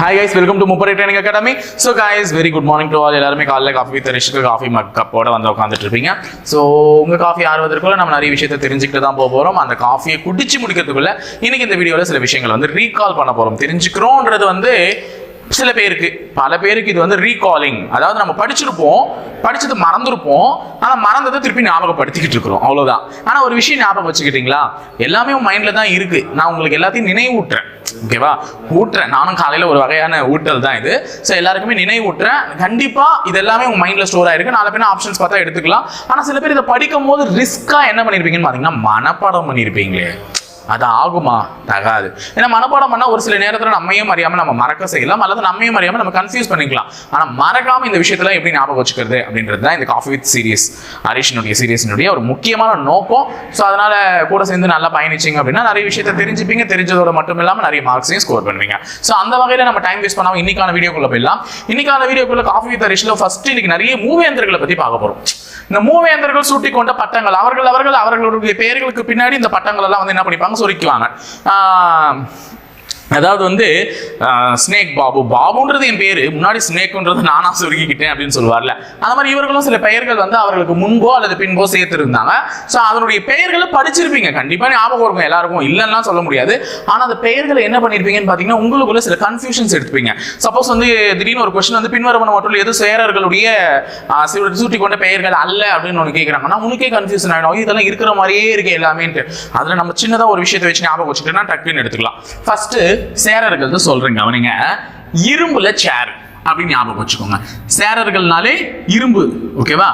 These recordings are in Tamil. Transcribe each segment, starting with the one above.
Hi guys welcome to முப்பரை training academy so guys very good morning to all எல்லாருமே காலையில் காஃபி வித் ரிஷுக்கு காஃபி மக் கப்போட வந்து உட்காந்துட்டு இருப்பீங்க. ஸோ உங்கள் காஃபி ஆறுவதற்குள்ள நம்ம நிறைய விஷயத்தை தெரிஞ்சுக்கிட்டு தான் போக போகிறோம் அந்த காஃபியை குடிச்சு முடிக்கிறதுக்குள்ள இன்னைக்கு இந்த வீடியோவில் சில விஷயங்கள் வந்து ரீகால் பண்ண போகிறோம் தெரிஞ்சுக்கிறோன்றது வந்து சில பேருக்கு பல பேருக்கு இது வந்து ரீகாலிங் அதாவது நம்ம படிச்சிருப்போம் படிச்சது மறந்துருப்போம் ஆனால் மறந்ததை திருப்பி ஞாபகப்படுத்திக்கிட்டு இருக்கிறோம். அவ்வளோதான் ஆனால் ஒரு விஷயம் ஞாபகம் வச்சுக்கிட்டீங்களா? எல்லாமே உன் மைண்டில் தான் இருக்கு. நான் உங்களுக்கு எல்லாத்தையும் நினைவூட்டுறேன். ஓகேவா ஊட்டுறேன். நானும் காலையில் ஒரு வகையான ஊட்டல் தான் இது. ஸோ எல்லாருக்குமே நினைவூட்டுறேன். கண்டிப்பாக இது எல்லாமே உங்கள் மைண்டில் ஸ்டோர் ஆயிருக்கு. நாலு பேர் ஆப்ஷன்ஸ் பார்த்தா எடுத்துக்கலாம். ஆனால் சில பேர் இதை படிக்கும் போது ரிஸ்க்காக என்ன பண்ணியிருப்பீங்கன்னு பார்த்தீங்கன்னா மனப்பாடம் பண்ணியிருப்பீங்களே அது ஆகுமா தகாது. ஏன்னா மனப்பாடம் பண்ணால் ஒரு சில நேரத்தில் நம்மையும் அறியாமல் நம்ம மறக்க செய்யலாம் அல்லது நம்மையும் அறியாமல் நம்ம கன்ஃபியூஸ் பண்ணிக்கலாம். ஆனால் மறக்காமல் இந்த விஷயத்தில் எப்படி ஞாபகம் வச்சுக்கிறது அப்படின்றது தான் இந்த காஃபி வித் சீரியஸ் ஹரிஷனுடைய சீரியஸினுடைய ஒரு முக்கியமான நோக்கம். ஸோ அதனால கூட சேர்ந்து நல்லா பயணிச்சிங்க அப்படின்னா நிறைய விஷயத்தை தெரிஞ்சுப்பீங்க. தெரிஞ்சதோட மட்டும் இல்லாமல் நிறைய மார்க்ஸையும் ஸ்கோர் பண்ணுவீங்க. ஸோ அந்த வகையில் நம்ம டைம் வேஸ்ட் பண்ணாமல் இன்னைக்கான வீடியோக்குள்ள போயிடலாம். இன்னைக்கான வீடியோக்குள்ள காஃபி வித் ஹரிஷ்ல ஃபஸ்ட் இன்னைக்கு நிறைய மூவேந்தர்களை பற்றி பார்க்க போகிறோம் இந்த மூவேந்தர்கள் சூட்டி கொண்ட பட்டங்கள் அவர்கள் அவர்கள் அவர்களுடைய பெயர்களுக்கு பின்னாடி இந்த பட்டங்கள் எல்லாம் வந்து என்ன பண்ணிப்பாங்க? சொருக்குவாங்க. அதாவது வந்து ஸ்னேக் பாபு. பாபுன்றது என் பேரு. முன்னாடி ஸ்னேக்குன்றது நானா சுருக்கிக்கிட்டேன் அப்படின்னு சொல்லுவார்ல. அந்த மாதிரி இவர்களும் சில பெயர்கள் வந்து அவர்களுக்கு முன்போ அல்லது பின்போ சேர்த்திருந்தாங்க. ஸோ அதனுடைய பெயர்களை படிச்சிருப்பீங்க. கண்டிப்பா ஞாபகம் இருக்கும் எல்லாருக்கும் இல்லைன்னா சொல்ல முடியாது. ஆனா அந்த பெயர்களை என்ன பண்ணிருப்பீங்கன்னு பாத்தீங்கன்னா உங்களுக்குள்ள சில கன்ஃபியூஷன்ஸ் எடுத்துப்பீங்க. சப்போஸ் வந்து திடீர்னு ஒரு கொஸ்டின் வந்து பின்வரவன மட்டும் எது சேரர்களுடைய சூட்டி கொண்ட பெயர்கள் அல்ல அப்படின்னு ஒன்று கேட்குறாங்கன்னா உனக்கே கன்ஃபியூஷன் ஆகிடும் இதெல்லாம் இருக்கிற மாதிரியே இருக்கு எல்லாமேன்ட்டு. அதில் நம்ம சின்னதாக ஒரு விஷயத்தை வச்சு ஞாபகம் வச்சுக்கிட்டோம்னா டக்குன்னு எடுத்துக்கலாம். ஃபர்ஸ்ட் சேரர்கள் தான் சொல்றேங்க அவனுங்க இரும்புல சேர் அப்படின்னு ஞாபகம் வச்சுக்கோங்க. சேரர்கள்னாலே இரும்பு ஓகேவா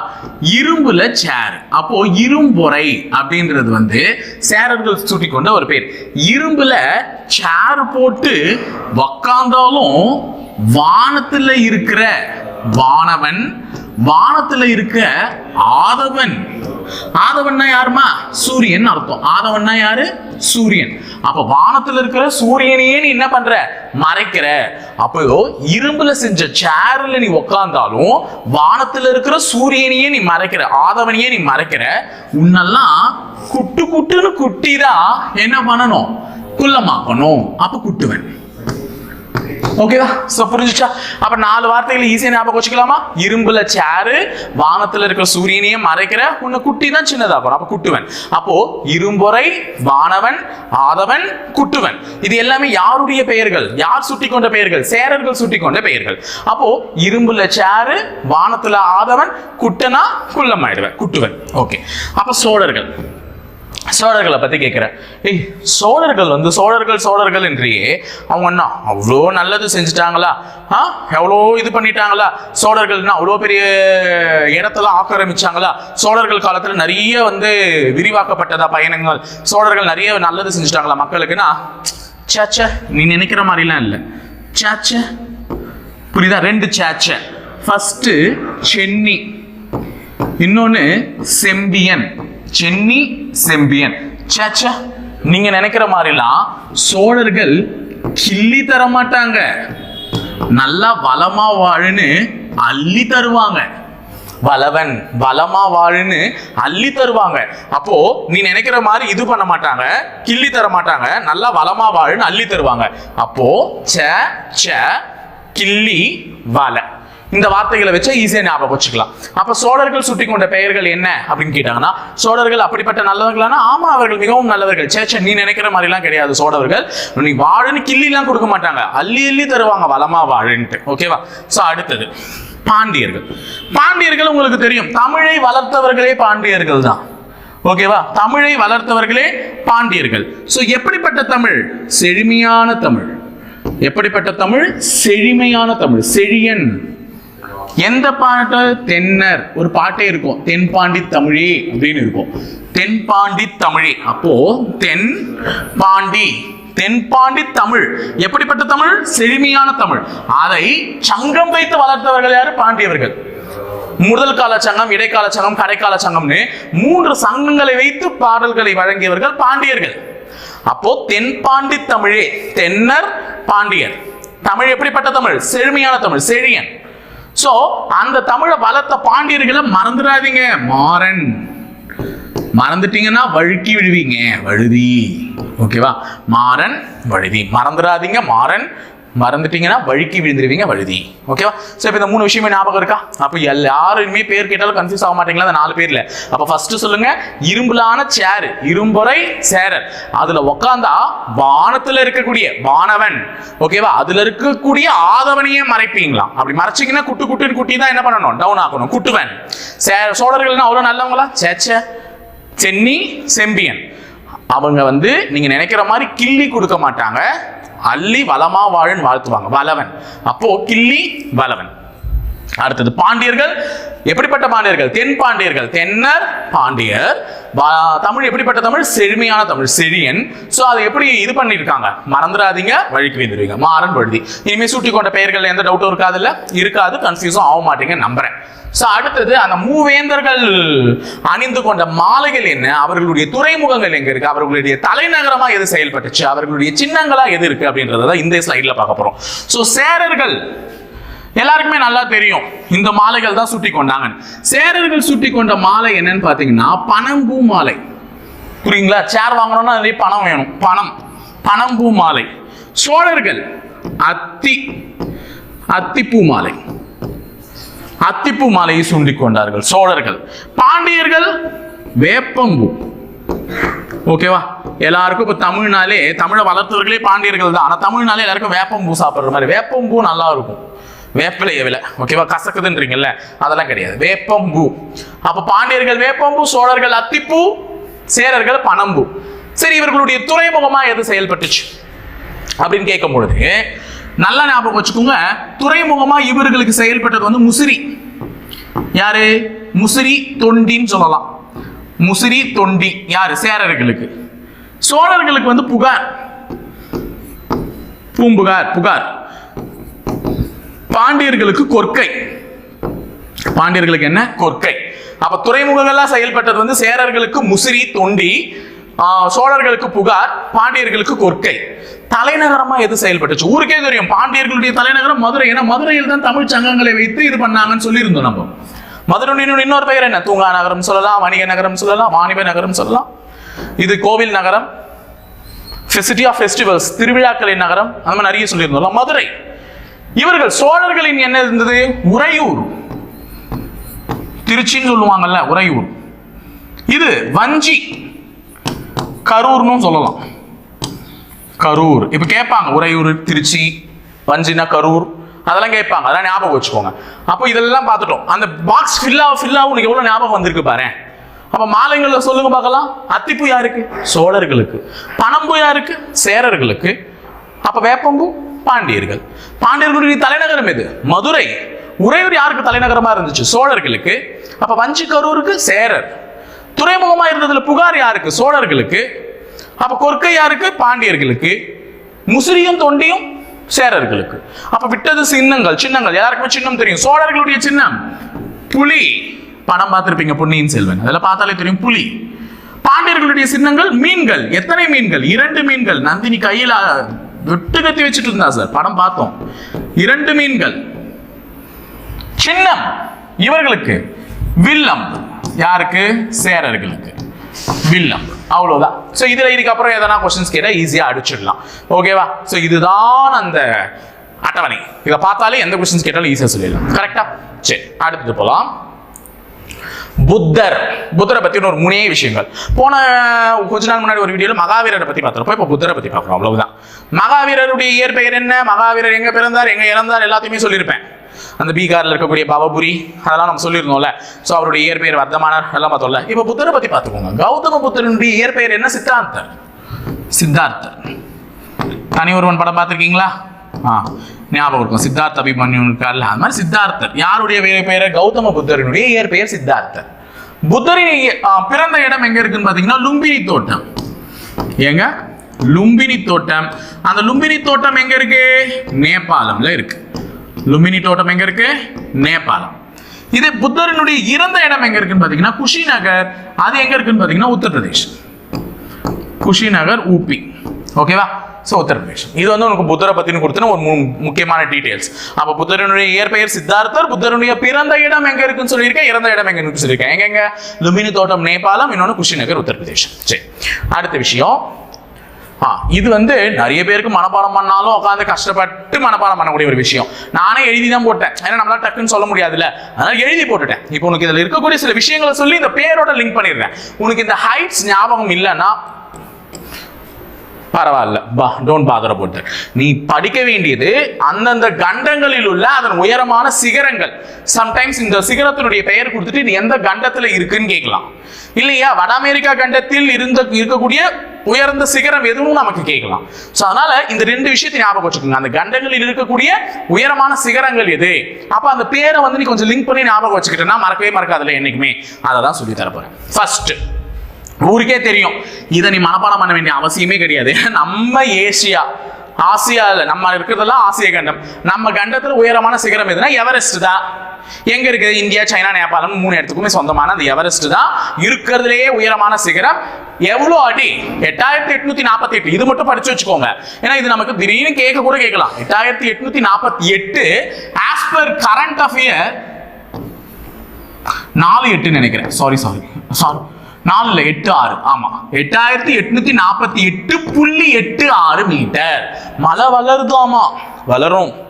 இரும்புல சேர் அப்போ இரும்பொறை அப்படின்றது வந்து சேரர்கள் சுட்டி கொண்ட ஒரு பேர். இரும்புல சேர் போட்டு உக்காந்தாலும் வானத்துல இருக்கிற வானவன் வானத்துல இருக்க ஆதவன் ஆதவன்னா யாருமா? சூரியன் அர்த்தம். ஆதவன்னா யாரு? சூரியன். அப்ப வானத்துல இருக்கிற சூரியனையே நீ என்ன பண்ற? மறைக்கிற. அப்போ இரும்புல செஞ்ச சேர்ல நீ உக்காந்தாலும் வானத்துல இருக்கிற சூரியனையே நீ மறைக்கிற ஆதவனையே நீ மறைக்கிற. உன்னெல்லாம் குட்டு குட்டுன்னு குட்டிதான். என்ன பண்ணணும்? குள்ளமாக்கணும். அப்ப குட்டுவன். ஓகேவா சோ புரிஞ்சுச்சா? அப்ப நாலு வார்த்தைகள் ஈஸியா ஞாபகம் வச்சுக்கலாமா? இரும்புல சேரு வானத்துல இருக்கிற சூரியனையே மறைக்கிற உன்னை குட்டி தான் போகிறோம் அப்ப குட்டுவன். அப்போ இரும்பொறை வானவன் ஆதவன் குட்டுவன். இது எல்லாமே யாருடைய பெயர்கள்? யார் சுட்டி கொண்ட பெயர்கள்? சேரர்கள் சுட்டி கொண்ட பெயர்கள். அப்போ இரும்புல சேரு வானத்துல ஆதவன் குட்டனா குள்ளமாயிடுவன் குட்டுவன். ஓகே அப்ப சோழர்கள். சோழர்களை பற்றி கேட்குறேன் ஏய் சோழர்கள் வந்து சோழர்கள் சோழர்கள் என்றியே அவங்க என்ன அவ்வளோ நல்லது செஞ்சுட்டாங்களா? ஆ? எவ்வளோ இது பண்ணிட்டாங்களா? சோழர்கள்னா அவ்வளோ பெரிய இடத்தெல்லாம் ஆக்கிரமிச்சாங்களா? சோழர்கள் காலத்தில் நிறைய வந்து விரிவாக்கப்பட்டதா பயணங்கள்? சோழர்கள் நிறைய நல்லது செஞ்சுட்டாங்களா மக்களுக்குன்னா? சேச்சே நீ நினைக்கிற மாதிரிலாம் இல்லை. சேச்ச புரியுதா? ரெண்டு சேச்ச ஃபஸ்ட்டு சென்னி. இன்னொன்று செம்பியன். சென்னி செம்பியன். சேச்சா நீங்க நினைக்கிற மாதிரிலாம் சோழர்கள் கிள்ளி தர மாட்டாங்க. நல்லா வளமா வாழுன்னு அள்ளி தருவாங்க. வளவன் வளமா வாழுன்னு அள்ளி தருவாங்க. அப்போ நீ நினைக்கிற மாதிரி இது பண்ண மாட்டாங்க கிள்ளி தர மாட்டாங்க நல்லா வளமா வாழுன்னு அள்ளி தருவாங்க. அப்போ ச கிள்ளி வலை இந்த வார்த்தைகளை வச்சு ஈஸியா ஞாபகம் வச்சுக்கலாம். அப்ப சோழர்கள் சுட்டி கொண்ட பெயர்கள் என்ன அப்படின்னு கேட்டாங்கன்னா சோழர்கள் அப்படிப்பட்ட நல்லவர்களானா? ஆமா அவர்கள் மிகவும் நல்லவர்கள். சேச்ச நீ நினைக்கிற மாதிரிலாம் கிடையாது சோழர்கள். நீ வாழுன்னு கிள்ளிலாம் கொடுக்க மாட்டாங்க. அள்ளி அள்ளி தருவாங்க வளமா வாழுன்ட்டு. ஓகேவா சோ அடுத்தது பாண்டியர்கள். பாண்டியர்கள் உங்களுக்கு தெரியும். தமிழை வளர்த்தவர்களே பாண்டியர்கள் தான். ஓகேவா தமிழை வளர்த்தவர்களே பாண்டியர்கள். ஸோ எப்படிப்பட்ட தமிழ்? செழுமையான தமிழ். எப்படிப்பட்ட தமிழ்? செழுமையான தமிழ். செழியன். எந்த பாட்டு? தென்னர். ஒரு பாட்டே இருக்கும். தென்பாண்டி தமிழே அப்படின்னு இருக்கும். தென்பாண்டி தமிழே. அப்போ தென் பாண்டி தென்பாண்டி தமிழ். எப்படிப்பட்ட தமிழ்? செழுமையான தமிழ். அதை சங்கம் வைத்து வளர்த்தவர்கள் யாரு? பாண்டியவர்கள். முதல் கால சங்கம் இடைக்கால சங்கம் கடைக்கால சங்கம்னு மூன்று சங்கங்களை வைத்து பாடல்களை வழங்கியவர்கள் பாண்டியர்கள். அப்போ தென்பாண்டி தமிழே. தென்னர் பாண்டியர். தமிழ் எப்படிப்பட்ட தமிழ்? செழுமையான தமிழ். செழியன். சோ அந்த தமிழை வளர்த்த பாண்டியர்களை மறந்துடாதீங்க. மாறன் மறந்துட்டீங்கன்னா வழுக்கி விழுவீங்க. வழுதி. ஓகேவா மாறன் வழுதி. மறந்துடாதீங்க. மாறன் மறந்துட்டீங்கன்னா வழுக்கி விழுந்துருவீங்க வழுதி. ஓகேவா ஸோ இப்போ இந்த மூணு விஷயமே ஞாபகம் இருக்கா? அப்போ எல்லாருமே பேர் கேட்டாலும் கன்ஃபியூஸ் ஆக மாட்டீங்களா? அந்த நாலு பேர்ல. அப்போ ஃபர்ஸ்ட் சொல்லுங்க இரும்புலான சேரு இரும்புரை சேரர். அதுல உக்காந்தா வானத்துல இருக்கக்கூடிய வானவன். ஓகேவா அதுல இருக்கக்கூடிய ஆதவனையே மறைப்பீங்களா? அப்படி மறைச்சிங்கன்னா குட்டு குட்டுன்னு குட்டி தான் என்ன பண்ணணும்? டவுன் ஆகணும் குட்டுவன். சே சோழர்கள்னா அவ்வளோ நல்லவங்களா? சேச்சே சென்னி செம்பியன். அவங்க வந்து நீங்க நினைக்கிற மாதிரி கிள்ளி கொடுக்க மாட்டாங்க. அள்ளி வளமா வாழுன்னு வாழ்த்துவாங்க. வளவன். அப்போ கிள்ளி வளவன். அடுத்தது பாண்டியர்கள். எப்படிப்பட்ட பாண்டியர்கள்? தென் பாண்டியர்கள். தென்னர் பாண்டியர். தமிழ் எப்படிப்பட்ட தமிழ்? செழுமையான தமிழ் செழியன். ஸோ அதை எப்படி இது பண்ணியிருக்காங்க மறந்துடாதீங்க. வழிக்கு வந்துடுவீங்க மாறன் வழுதி. இனிமேல் சுட்டி கொண்ட பெயர்கள் எந்த டவுட்டும் இருக்காதுல்ல? இருக்காது கன்ஃபியூஸும் ஆக மாட்டீங்க நம்புறேன். ஸோ அடுத்தது அந்த மூவேந்தர்கள் அணிந்து கொண்ட மாலைகள் என்ன? அவர்களுடைய துறைமுகங்கள் எங்க இருக்கு? அவர்களுடைய தலைநகரமா எது செயல்பட்டுச்சு? அவர்களுடைய சின்னங்களா எது இருக்கு? அப்படின்றத இந்த ஸ்லைட்ல பார்க்க போறோம். ஸோ சேரர்கள் எல்லாருக்குமே நல்லா தெரியும். இந்த மாலைகள் தான் சுட்டி கொண்டாங்க சேரர்கள் சுட்டி கொண்ட மாலை என்னன்னு பாத்தீங்கன்னா பனம்பூ மாலை. புரியுங்களா? சேர் வாங்கணும்னா நிறைய பணம் வேணும். பணம். பனம்பூ மாலை. சோழர்கள் அத்தி. அத்திப்பூ மாலை. அத்திப்பூ மாலையை சுண்டி கொண்டார்கள் சோழர்கள். பாண்டியர்கள் வேப்பம்பூ ஓகேவா? எல்லாருக்கும் இப்போ தமிழ்னாலே தமிழை வளர்த்தவர்களே பாண்டியர்கள் தான். ஆனால் தமிழ்னாலே எல்லாருக்கும் வேப்பம்பூ சாப்பிட்ற மாதிரி. வேப்பம்பூ நல்லா இருக்கும். வேப்பிலைய விலை ஓகேவா கசக்குதுன்றீங்கல்ல அதெல்லாம் கிடையாது. வேப்பம்பூ. அப்போ பாண்டியர்கள் வேப்பம்பூ சோழர்கள் அத்திப்பூ சேரர்கள் பனம்பூ. சரி இவர்களுடைய துறைமுகமா எது செயல்பட்டுச்சு? அப்படின்னு கேட்கும் பொழுது நல்லா ஞாபகம் வச்சுக்கோங்க துறைமுகமா இவர்களுக்கு செயல்பட்டது வந்து முசிறி. யாரு? முசிறி தொண்டின்னு சொல்லலாம். முசிறி தொண்டி. யாரு? சேரர்களுக்கு. சோழர்களுக்கு வந்து புகார். பூம்புகார் புகார். பாண்டியர்களுக்கு கொற்கை. பாண்டியர்களுக்கு என்ன? கொற்கை. அப்ப துறைமுகங்கள்லாம் செயல்பட்டது வந்து சேரர்களுக்கு முசிறி தொண்டி சோழர்களுக்கு புகார் பாண்டியர்களுக்கு கொற்கை. தலைநகரமா எது செயல்பட்டுச்சு? ஊருக்கே தெரியும். பாண்டியர்களுடைய தலைநகரம் மதுரை. ஏன்னா மதுரையில் தான் தமிழ் சங்கங்களை வைத்து இது பண்ணாங்கன்னு சொல்லியிருந்தோம் நம்ம. மதுரையினுடைய இன்னொரு பெயர் என்ன? தூங்கா நகரம் சொல்லலாம் வணிக நகரம் சொல்லலாம் வாணிப நகரம் சொல்லலாம். இது கோவில் நகரம். சிட்டி ஆஃப் ஃபெஸ்டிவல்ஸ் திருவிழாக்களின் நகரம். அந்த மாதிரி நிறைய சொல்லியிருந்தோம் மதுரை. இவர்கள் சோழர்களின் என்ன இருந்தது? உறையூர். திருச்சின்னு சொல்லுவாங்கல்ல உறையூர். இது வஞ்சி. கரூர்னு சொல்லலாம். கரூர். இப்ப கேட்பாங்க உறையூர் திருச்சி வஞ்சினா கரூர். அதெல்லாம் கேட்பாங்க அதெல்லாம் ஞாபகம் வச்சுக்கோங்க. அப்போ இதெல்லாம் பார்த்துட்டோம். அந்த பாக்ஸ் ஃபில்லாக ஃபில்லா உனக்கு எவ்வளவு ஞாபகம் வந்திருக்கு பாரு அப்போ மாலைங்களில் சொல்லுங்க பார்க்கலாம். அத்திப்பூ யாருக்கு? சோழர்களுக்கு. பணம்பு யாருக்கு? சேரர்களுக்கு. அப்போ வேப்பம்பூ? பாண்டியர்கள். பாண்டியர்களுடைய தலைநகரம் எது? மதுரை. உறையூர் யாருக்கு தலைநகரமா இருந்துச்சு? சோழர்களுக்கு. அப்ப வஞ்சி கரூருக்கு சேரர். துறைமுகமா இருந்ததுல புகார் யாருக்கு? சோழர்களுக்கு. அப்ப கொற்கை யாருக்கு? பாண்டியர்களுக்கு. முசிறியும் தொண்டியும் சேரர்களுக்கு. அப்ப விட்டது சின்னங்கள் சின்னங்கள். எல்லாருக்குமே சின்னம் தெரியும். சோழர்களுடைய சின்னம். புலி. படம் பார்த்திருப்பீங்க பொன்னியின் செல்வன். அதில் பார்த்தாலே தெரியும் புலி. பாண்டியர்களுடைய சின்னங்கள் மீன்கள். எத்தனை மீன்கள்? இரண்டு மீன்கள். நந்தினி கையில் வெட்டு கத்தி வச்சுட்டு இருந்தா சார். படம் பார்த்தோம். இரண்டு மீன்கள். சின்னம். இவர்களுக்கு வில்லம். யாருக்கு? சேரர்களுக்கு. வில்லம். அவ்வளோதான் ஸோ இதில் இதுக்கப்புறம் எதனா கொஸ்டின்ஸ் கேட்டால் ஈஸியாக அடிச்சிடலாம். ஓகேவா ஸோ இதுதான் அந்த அட்டவணை. இதை பார்த்தாலே எந்த கொஸ்டின்ஸ் கேட்டாலும் ஈஸியாக சொல்லிடலாம். கரெக்டா சரி. அடுத்தது போகலாம் புத்தர். புத்தரை பத்தி ஒரு மூணே விஷயங்கள். போன கொஞ்ச நாள் முன்னாடி ஒரு வீடியோல மகாவீரரை பத்தி பார்த்துருப்போம் இப்போ புத்தரை பத்தி பார்க்குறோம் அவ்வளவுதான். மகாவீரருடைய இயற்பெயர் என்ன? மகாவீரர் எங்க பிறந்தார்? எங்க இறந்தார்? எல்லாத்தையுமே சொல்லியிருப்பேன். அந்த பீகாரில் இருக்கக்கூடிய பவபுரி அதெல்லாம் நம்ம சொல்லியிருந்தோம்ல. ஸோ அவருடைய இயற்பெயர் வர்த்தமானர் எல்லாம் பார்த்தோம்ல. இப்போ புத்தரை பற்றி பார்த்துக்கோங்க. கௌதம புத்தருடைய இயற்பெயர் என்ன? சித்தாந்தர். சித்தார்த்தர். தனி ஒருவன் படம் பார்த்துருக்கீங்களா? ஆ ஞாபகம் இருக்கும். சித்தார்த்த அபிமன்யு இருக்கார்ல அது மாதிரி சித்தார்த்தர். யாருடைய வேறு பெயர் கௌதம புத்தரினுடைய இயற்பெயர் சித்தார்த்தர். புத்தரின் பிறந்த இடம் எங்க இருக்குன்னு பாத்தீங்கன்னா லும்பினி தோட்டம். ஏங்க லும்பினி தோட்டம். அந்த லும்பினி தோட்டம் எங்க இருக்கு? நேபாளம்ல இருக்கு. லும்பினி தோட்டம் எங்க இருக்கு? நேபாளம். இதே புத்தரினுடைய இறந்த இடம் எங்க இருக்குன்னு பாத்தீங்கன்னா குஷிநகர். அது எங்க இருக்குன்னு பாத்தீங்கன்னா உத்தரப்பிரதேஷ். குஷிநகர் ஊபி ஓகேவா? ஸோ உத்தரப்பிரதேஷ் இது வந்து உனக்கு புத்தரை பத்தின கொடுத்தன ஒரு மு- முக்கியமான டீடைல்ஸ் அப்ப புத்தரனுடைய இயற்பெயர் சித்தார்த்தர் புத்தருடைய பிறந்த இடம் எங்க இருக்குன்னு சொல்லியிருக்கேன் இறந்த இடம் எங்க இருக்குன்னு சொல்லியிருக்கேன். எங்க லுமினி தோட்டம் நேபாளம் இன்னொன்று குஷிநகர் உத்தரப்பிரதேசம். சரி. அடுத்த விஷயம். ஆ இது வந்து நிறைய பேருக்கு மனப்பாடம் பண்ணாலும் உட்காந்து கஷ்டப்பட்டு மனப்பாடம் பண்ணக்கூடிய ஒரு விஷயம். நானே எழுதி தான் போட்டேன். ஏன்னா நம்மளால டக்குன்னு சொல்ல முடியாதுல்ல. அதனால எழுதி போட்டுட்டேன். இப்போ உனக்கு இதில் இருக்கக்கூடிய சில விஷயங்களை சொல்லி இந்த பேரோட லிங்க் பண்ணிடுறேன். உனக்கு இந்த ஹைட்ஸ் ஞாபகம் இல்லைன்னா பரவாயில்ல. பா டோன்ட் பாதர் அபவுட் தட் நீ படிக்க வேண்டியது அந்தந்த கண்டங்களில் உள்ள அதன் உயரமான சிகரங்கள். சம்டைம்ஸ் இந்த சிகரத்தினுடைய பெயர் கொடுத்துட்டு நீ எந்த கண்டத்தில் இருக்குன்னு கேட்கலாம். இல்லையா? வட அமெரிக்கா கண்டத்தில் இருந்த இருக்கக்கூடிய உயர்ந்த சிகரம் எதுவும் நமக்கு கேட்கலாம். ஸோ அதனால இந்த ரெண்டு விஷயத்தை ஞாபகம் வச்சுக்கோங்க. அந்த கண்டங்களில் இருக்கக்கூடிய உயரமான சிகரங்கள் எது? அப்போ அந்த பேரை வந்து நீ கொஞ்சம் லிங்க் பண்ணி ஞாபகம் வச்சுக்கிட்டேன்னா மறக்கவே மறக்காதுல என்னைக்குமே. அதை தான் சொல்லி தரப்போறேன் ஃபர்ஸ்ட் ஊருக்கே தெரியும். இதை நீ மனப்பாடம் பண்ண வேண்டிய அவசியமே கிடையாது. நம்ம ஏசியா ஆசியாவில் நம்ம இருக்கிறதெல்லாம் ஆசிய கண்டம். நம்ம கண்டத்தில் உயரமான சிகரம் எதுனா எவரெஸ்ட் தான். எங்க இருக்குது? இந்தியா சைனா நேபாளம் மூணு இடத்துக்குமே சொந்தமான அந்த எவரெஸ்ட் தான். இருக்கிறதுலேயே உயரமான சிகரம் எவ்வளோ அடி? எட்டாயிரத்தி எட்நூத்தி நாற்பத்தி எட்டு. இது மட்டும் படிச்சு வச்சுக்கோங்க. ஏன்னா இது நமக்கு திடீர்னு கேட்க கூட கேட்கலாம். எட்டாயிரத்தி எட்நூத்தி நாற்பத்தி எட்டு ஆஸ் பர் கரண்ட் அஃபேர் நாலு எட்டுன்னு நினைக்கிறேன். சாரி சாரி சாரி நாலுல எட்டு ஆறு. ஆமா. எட்டாயிரத்தி எட்நூத்தி நாற்பத்தி எட்டு புள்ளி எட்டு ஆறு மீட்டர். மழை வளருதாமா வளரும்.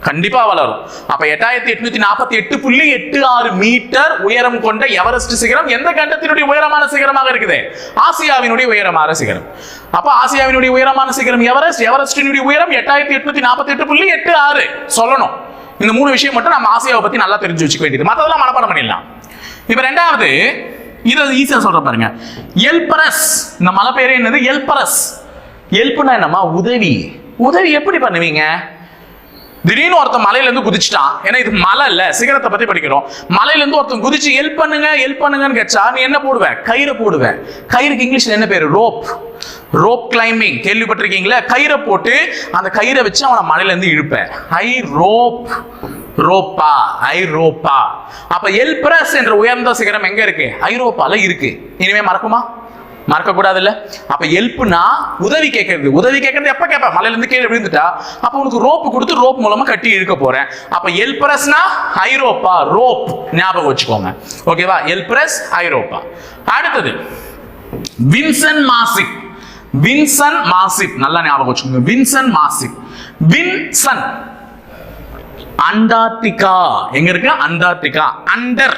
கண்டிப்பா வளரும். அப்ப எட்டாயிரத்தி எட்நூத்தி நாற்பத்தி எட்டு புள்ளி எட்டு ஆறு மீட்டர் உயரம் கொண்ட எவரெஸ்ட் சிகரம்? எந்த கண்டத்தினுடைய உயரமான சிகரமாக இருக்குது? ஆசியாவினுடைய உயரமான சிகரம். அப்ப ஆசியாவினுடைய உயரமான சிகரம் எவரெஸ்ட்? எவரெஸ்டினுடைய உயரம் எட்டாயிரத்தி எட்நூத்தி நாற்பத்தி எட்டு புள்ளி எட்டு ஆறு. சொல்லணும். இந்த மூணு விஷயம் மட்டும் நம்ம ஆசியாவை பத்தி நல்லா தெரிஞ்சு வச்சுக்க வேண்டியது. மற்றதெல்லாம் மனப்பாடம் பண்ணிடலாம். இப்ப ரெண்டாவது இதை ஈஸியாக சொல்ற பாருங்க. எல்பரஸ் இந்த மலை பேரே என்னது? எல்பரஸ் எல்புனா என்னம்மா? உதவி. உதவி எப்படி பண்ணுவீங்க? திடீர்னு ஒருத்தன் மலையிலேருந்து குதிச்சிட்டான். ஏன்னா இது மலை இல்லை சிகரத்தை பற்றி படிக்கிறோம். மலையிலேருந்து ஒருத்தன் குதிச்சு ஹெல்ப் பண்ணுங்க ஹெல்ப் பண்ணுங்கன்னு கேட்டா நீ என்ன போடுவேன் கயிறை போடுவேன் கயிறுக்கு இங்கிலீஷில் என்ன பேர்? ரோப் ரோப் கிளைம்பிங் கேள்விப்பட்டிருக்கீங்களா? கயிறை போட்டு அந்த கயிறை வச்சு அவனை மலையிலேருந்து இழுப்பேன் ஐ ரோப் ரோப்பா ஐரோப்பா. அப்ப எல்பிரஸ் என்ற உயர்ந்த சிகரம் எங்க இருக்கு? ஐரோப்பால இருக்கு. இனிமே மறக்குமா? மறக்க கூடாதுல்ல அப்ப ஹெல்ப்னா உதவி கேட்கறது. உதவி கேட்கறது எப்ப கேட்ப மலையில இருந்து கீழே விழுந்துட்டா? அப்ப உனக்கு ரோப்பு கொடுத்து ரோப் மூலமா கட்டி இழுக்க போறேன். அப்ப எல்பிரஸ்னா ஐரோப்பா ரோப். ஞாபகம் வச்சுக்கோங்க. ஓகேவா எல்பிரஸ் ஐரோப்பா. அடுத்தது வின்சன் மாசிக். வின்சன் மாசிப் நல்லா ஞாபகம் வச்சுக்கோங்க. Vinson massif Vinson. அண்டார்டிகா. எங்க இருக்கு? அண்டார்டிகா. அண்டர்.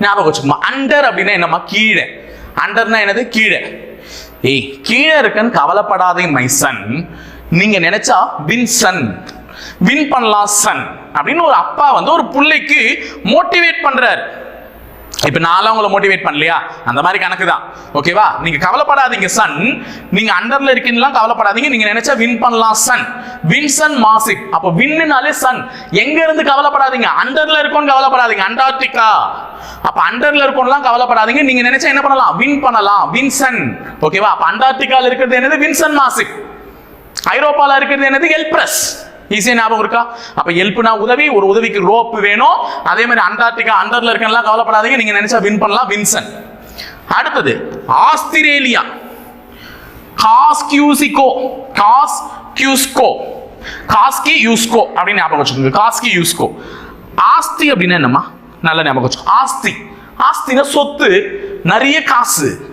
ஞாபகம் வச்சுக்கோமா. அண்டர் அப்படின்னா என்னம்மா? கீழே. அண்டர்னா என்னது? கீழே. ஏய் கீழே இருக்கன்னு கவலைப்படாதே மை சன் நீங்க நினைச்சா வின்சன் வின் பண்ணலாம் சன் அப்படின்னு ஒரு அப்பா வந்து ஒரு பிள்ளைக்கு மோட்டிவேட் பண்றாரு. இப்ப நான்லாம் உங்களை மோட்டிவேட் பண்ணலையா? அந்த மாதிரி கணக்கு தான். ஓகேவா நீங்க கவலைப்படாதீங்க சன் நீங்க அண்டர்ல இருக்கீங்கலாம் கவலைப்படாதீங்க. நீங்க நினைச்சா வின் பண்ணலாம் சன் வின்சன் மாசிக். அப்ப வின்னுனாலே சன். எங்க இருந்து கவலைப்படாதீங்க. அண்டர்ல இருக்கோன்னு கவலைப்படாதீங்க. அண்டார்டிகா. அப்ப அண்டர்ல இருக்கோம்லாம் கவலைப்படாதீங்க. நீங்க நினைச்சா என்ன பண்ணலாம்? வின் பண்ணலாம். வின்சன். ஓகேவா அப்ப அண்டார்டிகால இருக்கிறது என்னது? வின்சன் மாசிக். ஐரோப்பால இருக்கிறது என்னது? எல்பிரஸ். ஈஸியா ஞாபகம் இருக்கா? அப்ப எல்ப்னா உதவி ஒரு உதவிக்கு ரோப் வேணும். அதே மாதிரி அண்டார்டிகா அண்டர்ல இருக்கெல்லாம் கவலைப்படாதீங்க. நீங்க நினைச்சா வின் பண்ணலாம். வின்சன். அடுத்தது ஆஸ்திரேலியா. Kosciuszko Kosciuszko. காஸ்கி யூஸ்கோ அப்படின்னு ஞாபகம் வச்சுக்கோங்க. காஸ்கி யூஸ்கோ. ஆஸ்தி அப்படின்னா என்னம்மா? நல்ல ஞாபகம் வச்சுக்கோ. ஆஸ்தி. ஆஸ்தினா சொத்து நிறைய காசு.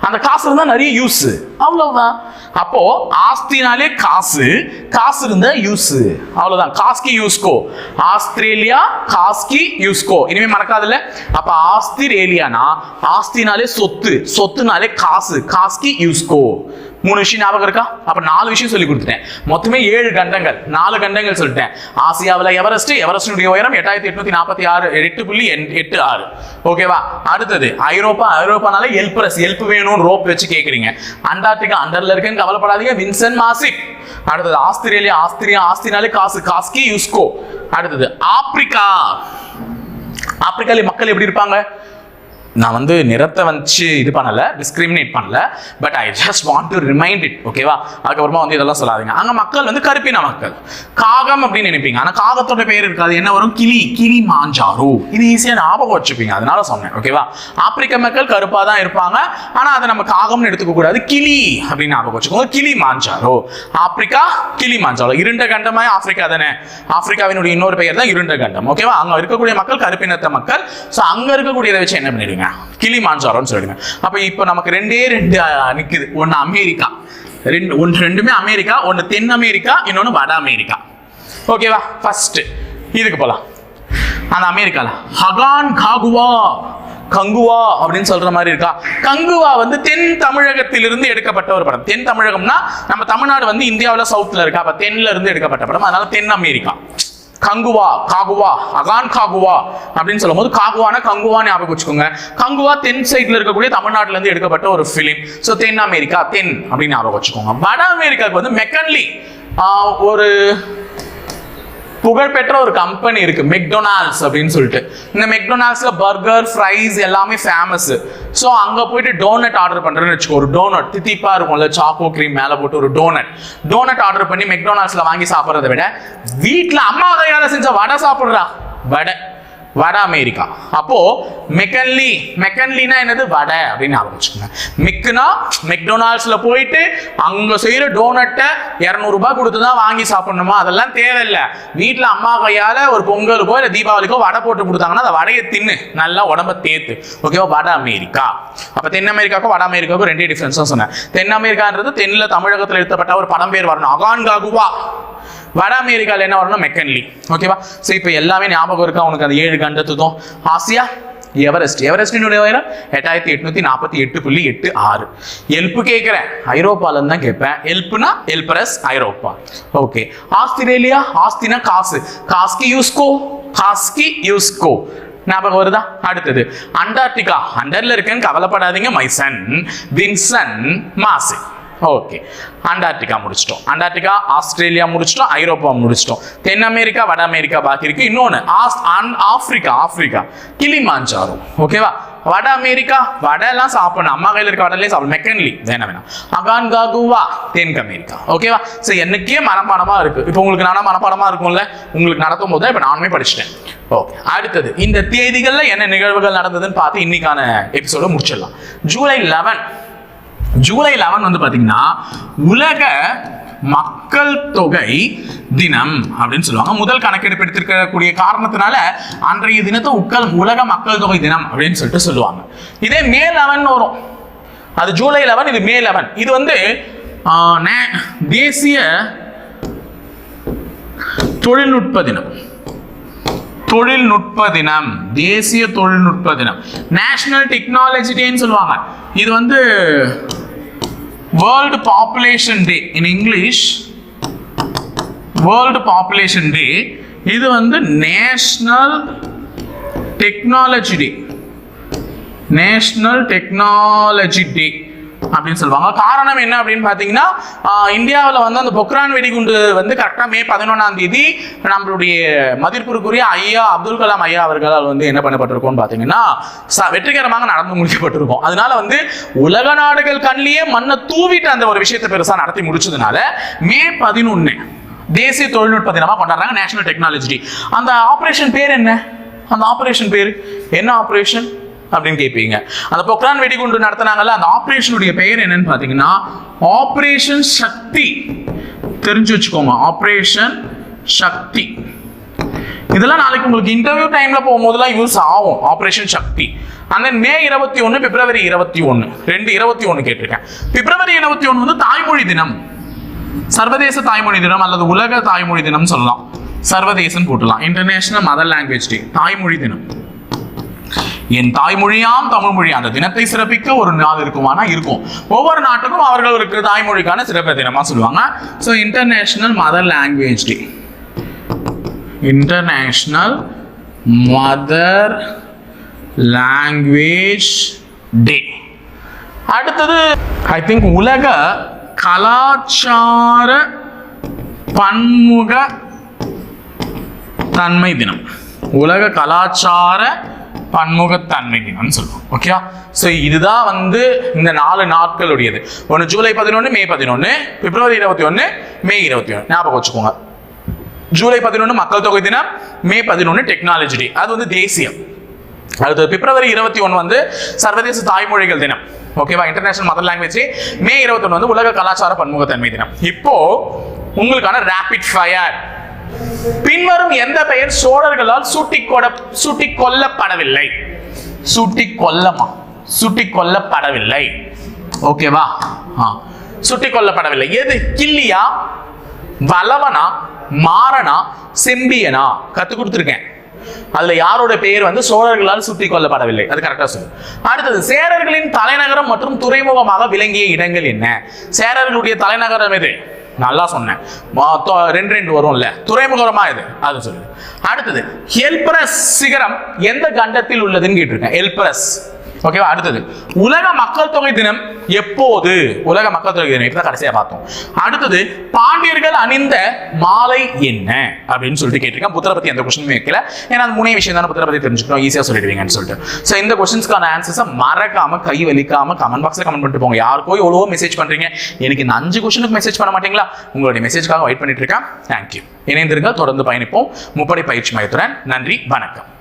அந்த காசு இருந்தா நிறைய யூஸ் அவ்வளவுதான். அப்போ ஆஸ்தினாலே காசு காசு இருந்தா யூஸ் அவ்வளவுதான். காஸ்கி யூஸ்கோ. ஆஸ்திரேலியா காஸ்கி யூஸ்கோ. இனிமே மறக்காதுல்ல. அப்ப ஆஸ்திரேலியானா ஆஸ்தினாலே சொத்து சொத்துனாலே காசு காஸ்கி யூஸ்கோ. மூணு விஷயம் ஞாபகம் இருக்கா? அப்ப நாலு விஷயம் சொல்லி கொடுத்துட்டேன். மொத்தமே ஏழு கண்டங்கள். நாலு கண்டங்கள் சொல்லிட்டேன். ஆசியாவில் எவரெஸ்ட்? எவரெஸ்டினுடைய உயரம் எட்டாயிரத்தி எட்நூத்தி நாற்பத்தி ஆறு எட்டு புள்ளி எண்- எட்டு ஆறு. ஓகேவா அடுத்தது ஐரோப்பா ஐரோப்பானால எல்பரஸ் எல்ப் வேணும் ரோப் வச்சு கேக்குறீங்க. அண்டார்டிகா அண்டர்ல இருக்குன்னு கவலைப்படாதீங்க. வின்சன் மாசிக் அடுத்தது ஆஸ்திரேலியா ஆஸ்திரியா ஆஸ்தினாலே காசு காஸ்கி யூஸ்கோ. அடுத்தது ஆப்பிரிக்கா. ஆப்பிரிக்கால மக்கள் எப்படி இருப்பாங்க? நான் வந்து நிறத்தை வச்சு இது பண்ணலை டிஸ்கிரிமினேட் பண்ணல but I just want to remind it ஓகேவா அதுக்கப்புறமா வந்து இதெல்லாம் சொல்லாதீங்க. அங்கே மக்கள் வந்து கருப்பின மக்கள். காகம் அப்படின்னு நினைப்பீங்க. ஆனால் காகத்தோட பேர் இருக்காது. என்ன வரும்? கிளி கிளி மாஞ்சாரு இது ஈஸியாக ஞாபகம் வச்சுப்பீங்க. அதனால சொன்னேன் ஓகேவா ஆப்பிரிக்க மக்கள் கருப்பாக தான் இருப்பாங்க. ஆனால் அதை நம்ம காகம்னு எடுத்துக்க கூடாது கிளி அப்படின்னு ஞாபகம் வச்சுக்கோங்க. கிளி மாஞ்சாரோ ஆப்பிரிக்கா கிளி மாஞ்சாரோ இருண்ட கண்டமாய் ஆப்பிரிக்கா தானே? ஆப்பிரிக்காவினுடைய இன்னொரு பெயர் தான் இருண்ட கண்டம் ஓகேவா அங்கே இருக்கக்கூடிய மக்கள் கருப்பினத்த மக்கள். ஸோ அங்கே இருக்கக்கூடியதை வச்சு என்ன பண்ணிடுங்க கிளி மாஞ்சாரோன்னு சொல்லிடுங்க. அப்ப இப்போ நமக்கு ரெண்டே ரெண்டு நிற்குது நிக்குது. ஒன்னு அமெரிக்கா. ரெண்டு ஒன்று ரெண்டுமே அமெரிக்கா ஒன்று தென் அமெரிக்கா இன்னொன்று வட அமெரிக்கா. ஓகேவா ஃபர்ஸ்ட் இதுக்கு போலாம். அந்த அமெரிக்கால. ஹகான் காகுவா கங்குவா அப்படின்னு சொல்ற மாதிரி இருக்கா? கங்குவா வந்து தென் தமிழகத்திலிருந்து எடுக்கப்பட்ட ஒரு படம். தென் தமிழகம்னா நம்ம தமிழ்நாடு வந்து இந்தியாவில் சவுத்தில் இருக்கா. அப்ப தென்ல இருந்து எடுக்கப்பட்ட படம். அதனால தென் அமெரிக்கா. கங்குவா காகுவா அகான் காகுவா அப்படின்னு சொல்லும்போது காகுவானா கங்குவா ஞாபகம் வச்சுக்கோங்க. கங்குவா தென் சைட்ல இருக்கக்கூடிய தமிழ்நாட்டுல இருந்து எடுக்கப்பட்ட ஒரு ஃபிலிம் ஸோ தென் அமெரிக்கா தென் அப்படின்னு ஞாபகம் வச்சுக்கோங்க. வட அமெரிக்காவுக்கு வந்து மெக்கன்லி ஒரு புகழ்பெற்ற ஒரு கம்பெனி இருக்கு மெக்டொனால்ட்ஸ் அப்படின்னு சொல்லிட்டு. இந்த மெக்டொனால்ட்ஸ்ல பர்கர் ஃப்ரைஸ் எல்லாமே ஃபேமஸ் ஸோ அங்க போயிட்டு டோனட் ஆர்டர் பண்றேன்னு வச்சுக்கோ ஒரு டோனட் தித்திப்பா இருக்கும்ல சாக்கோ கிரீம் மேல போட்டு ஒரு டோனட் டோனட் ஆர்டர் பண்ணி மெக்டொனால்ட்ஸ்ல வாங்கி சாப்பிட்றத விட வீட்டில் அம்மா கையால செஞ்ச வடை சாப்பிடுறா. வடை. வட அமெரிக்கா. அப்போ மெக்கன்லி மெக்கன்லினா என்னது? வடை அப்படின்னு ஆரம்பிச்சுக்கோங்க மிக்குனா மெக்டொனால்ட்ஸ்ல போயிட்டு அங்க செய்யற டோனட்டை இரநூறுபா கொடுத்து தான் வாங்கி சாப்பிடணுமா? அதெல்லாம் தேவையில்லை. வீட்டில் அம்மா கையால ஒரு பொங்கலுக்கோ இல்லை தீபாவளிக்கோ வடை போட்டு கொடுத்தாங்கன்னா அந்த வடையை தின்னு. நல்லா உடம்ப தேத்து. ஓகேவா? வட அமெரிக்கா. அப்ப தென் அமெரிக்காவுக்கும் வட அமெரிக்காவுக்கும் ரெண்டே டிஃபரன்ஸ் சொன்னேன். தென் அமெரிக்கான்றது தென்னில் தமிழகத்தில் எழுத்தப்பட்ட ஒரு படம் பேர் வரணும். அகான் காகுவா வட அமெரிக்காவில் என்ன வரணும் மெக்கன்லி. ஓகேவா ஸோ இப்போ எல்லாமே ஞாபகம் இருக்கா? உனக்கு அந்த ஏழு கண்டத்துதும் ஆசியா எவரெஸ்ட். எவரெஸ்டினுடைய உயரம்? எட்டாயிரத்தி எட்நூத்தி நாற்பத்தி எட்டு புள்ளி எட்டு ஆறு. எல்ப்பு கேட்குறேன். ஐரோப்பாலன்னு தான் கேட்பேன். எல்ப்புனா எல்பரஸ் ஐரோப்பா. Okay Australia? ஆஸ்தினா காசு. காஸ்கி யூஸ்கோ. காஸ்கி யூஸ்கோ. ஞாபகம் வருதா? அடுத்தது. அண்டார்டிகா. அண்டர்ல இருக்கேன்னு கவலைப்படாதீங்க மைசன். Vinson massif. ஓகே. அண்டார்டிகா முடிச்சிட்டோம். அண்டார்டிகா ஆஸ்திரேலியா முடிச்சிட்டோம் ஐரோப்பா முடிச்சிட்டோம். தென் அமெரிக்கா வட அமெரிக்கா பாக்கி இருக்கு. இன்னொன்று அன் ஆப்பிரிக்கா ஆப்பிரிக்கா கிளிமாஞ்சாரோ. ஓகேவா? வட அமெரிக்கா வடைலாம் சாப்பிடணும். அம்மா கையில் இருக்க வடலே சாப்பிடணும். மெக்கன்லி. வேணாம் வேணாம். அகான் காகுவா தென் அமெரிக்கா. ஓகேவா? ஸோ எனக்கே மனப்பாடமா இருக்கு. இப்போ உங்களுக்கு நானா மனப்பாடமா இருக்கும்ல? உங்களுக்கு நடத்தும் போது இப்போ நானுமே படிச்சிட்டேன். ஓகே. அடுத்தது இந்த தேதிகளில் என்ன நிகழ்வுகள் நடந்ததுன்னு பார்த்து இன்னைக்கான எபிசோட முடிச்சிடலாம். ஜூலை லெவன் ஜூலை லெவன் வந்து பாத்தீங்கன்னா உலக மக்கள் தொகை தினம் அப்படின்னு சொல்லுவாங்க. முதல் கணக்கெடுப்பு எடுத்திருக்கக்கூடிய காரணத்தினால அன்றைய தினத்தை உக்கல் உலக மக்கள் தொகை தினம் அப்படின்னு சொல்லிட்டு சொல்லுவாங்க. இதே மே லெவன் வரும். அது ஜூலை லெவன் இது மே லெவன் இது வந்து தேசிய தொழில்நுட்ப தினம். தொழில்நுட்ப தினம் தேசிய தொழில்நுட்ப தினம். நேஷனல் டெக்னாலஜி டேன்னு சொல்லுவாங்க. இது வந்து world population day in English world population day இது வந்து national technology day national technology day அப்படின்னு சொல்லுவாங்க. காரணம் என்ன அப்படின்னு பார்த்தீங்கன்னா இந்தியாவில் வந்து அந்த பொக்ரான் வெடிகுண்டு வந்து கரெக்டாக மே பதினொன்றாம் தேதி நம்மளுடைய மதிப்பிற்குரிய ஐயா அப்துல் கலாம் ஐயா அவர்களால் வந்து என்ன பண்ணப்பட்டிருக்கோம்னு பார்த்தீங்கன்னா ச- வெற்றிகரமாக நடந்து முடிக்கப்பட்டிருக்கும். அதனால வந்து உலக நாடுகள் கண்ணிலேயே மண்ணை தூவிட்டு அந்த ஒரு விஷயத்தை பெருசாக நடத்தி முடிச்சதுனால மே பதினொன்று தேசிய தொழில்நுட்ப தினமாக கொண்டாடுறாங்க நேஷனல் டெக்னாலஜி டே அந்த ஆப்ரேஷன் பேர் என்ன? அந்த ஆப்ரேஷன் பேர்? என்ன ஆப்ரேஷன் அப்படின்னு கேட்பீங்க. அந்த பொக்ரான் வெடிகுண்டு நடத்துனாங்கல்ல அந்த ஆப்ரேஷனுடைய பெயர் என்னன்னு பார்த்தீங்கன்னா ஆப்ரேஷன் சக்தி. தெரிஞ்சு வச்சுக்கோங்க ஆப்ரேஷன் சக்தி. இதெல்லாம் நாளைக்கு உங்களுக்கு இன்டர்வியூ டைம்ல போகும்போதெல்லாம் யூஸ் ஆகும் ஆப்ரேஷன் சக்தி. அந்த மே இருபத்தி ஒன்று பிப்ரவரி இருபத்தி ஒன்று ரெண்டு இருபத்தி ஒன்று கேட்டிருக்கேன். பிப்ரவரி இருபத்தி ஒன்று வந்து தாய்மொழி தினம். சர்வதேச தாய்மொழி தினம் அல்லது உலக தாய்மொழி தினம் சொல்லலாம். சர்வதேசம் போட்டலாம் இன்டர்நேஷனல் மதர் லாங்குவேஜ் டே தாய்மொழி தினம். என் தாய்மொழியாம் தமிழ் மொழி அந்த தினத்தை சிறப்பிக்க ஒரு நாள் இருக்குமானா இருக்கும். ஒவ்வொரு நாட்டுக்கும் அவர்களுக்கு தாய்மொழிக்கான சிறப்பு தினமா சொல்லுவாங்க. So international mother language day international mother language day அடுத்தது ஐ திங்க் உலக கலாச்சார பன்முக தன்மை தினம். உலக கலாச்சார பன்முகத்தன்மைன்னு சொல்லுவோம். ஓகேவா ஸோ இதுதான் வந்து இந்த நாலு நாட்களுடையது. ஒன்று ஜூலை பதினொன்று மே பதினொன்று பிப்ரவரி இருபத்தி ஒன்று மே இருபத்தி ஒன்று ஞாபகம் வச்சுக்கோங்க. ஜூலை பதினொன்று மக்கள் தொகை தினம் மே பதினொன்று டெக்னாலஜி டே அது வந்து தேசியம். அடுத்தது பிப்ரவரி இருபத்தி ஒன்று வந்து சர்வதேச தாய்மொழிகள் தினம். ஓகேவா இன்டர்நேஷனல் மதர் லாங்குவேஜ் மே இருபத்தொன்று வந்து உலக கலாச்சார பன்முகத்தன்மை தினம். இப்போ உங்களுக்கான ரேபிட் ஃபயர் பின்வரும் எந்த பெயர் சோழர்களால் சூட்டிக் கொட சூட்டிக் கொல்லப்படவில்லை. சூட்டிக் கொல்லமா? சூட்டிக் கொல்லப்படவில்லை. ஓகேவா ஆ. சுட்டிக் கொல்லப்படவில்லை. எது? கிள்ளியா? வளவனா? மாறனா? செம்பியனா? கத்து கொடுத்துருக்கேன். அதுல யாரோட பெயர் வந்து சோழர்களால் சுட்டிக் கொல்லப்படவில்லை? அது கரெக்டா சொல்லு. அடுத்தது சேரர்களின் தலைநகரம் மற்றும் துறைமுகமாக விளங்கிய இடங்கள் என்ன? சேரர்களுடைய தலைநகரம் எது? நல்லா சொன்னேன். மொ- ரெண்டு ரெண்டு வரும்ல. துறைமுகமா இது? அது சொல்லு அடுத்தது எல்பிரஸ் சிகரம் எந்த கண்டத்தில் உள்ளதுன்னு கேட்டிருக்கேன். எல்பிரஸ் ஓகேவா அடுத்தது. உலக மக்கள் தொகை தினம் எப்போது? உலக மக்கள் தொகை தினம். இப்பதான் கடைசியாக பார்த்தோம். அடுத்தது பாண்டியர்கள் அணிந்த மாலை என்ன? அப்படின்னு சொல்லிட்டு கேட்டிருக்கேன். புத்தரை பற்றி எந்த கொஸ்டினுமே வைக்கல. ஏன்னா அது மூணே விஷயம் தானே புத்தரை பற்றி தெரிஞ்சுக்கணும் ஈஸியாக சொல்லிடுவீங்கன்னு சொல்லிட்டு. ஸோ இந்த கொஸ்டின்ஸ்க்கான ஆன்சர்ஸை மறக்காம கை வலிக்காம கமெண்ட் பாக்ஸில் கமெண்ட் பண்ணிட்டு போங்க. யாருக்கோ எவ்வளவோ மெசேஜ் பண்ணுறீங்க எனக்கு இந்த அஞ்சு கொஸ்டினுக்கு மெசேஜ் பண்ண மாட்டீங்களா? உங்களுடைய மெசேஜ்க்காக வெயிட் பண்ணிட்டு இருக்கேன். தேங்க்யூ இணைந்திருங்கள். தொடர்ந்து பயணிப்போம். முப்படை பயிற்சி மையத்துடன் நன்றி. வணக்கம்.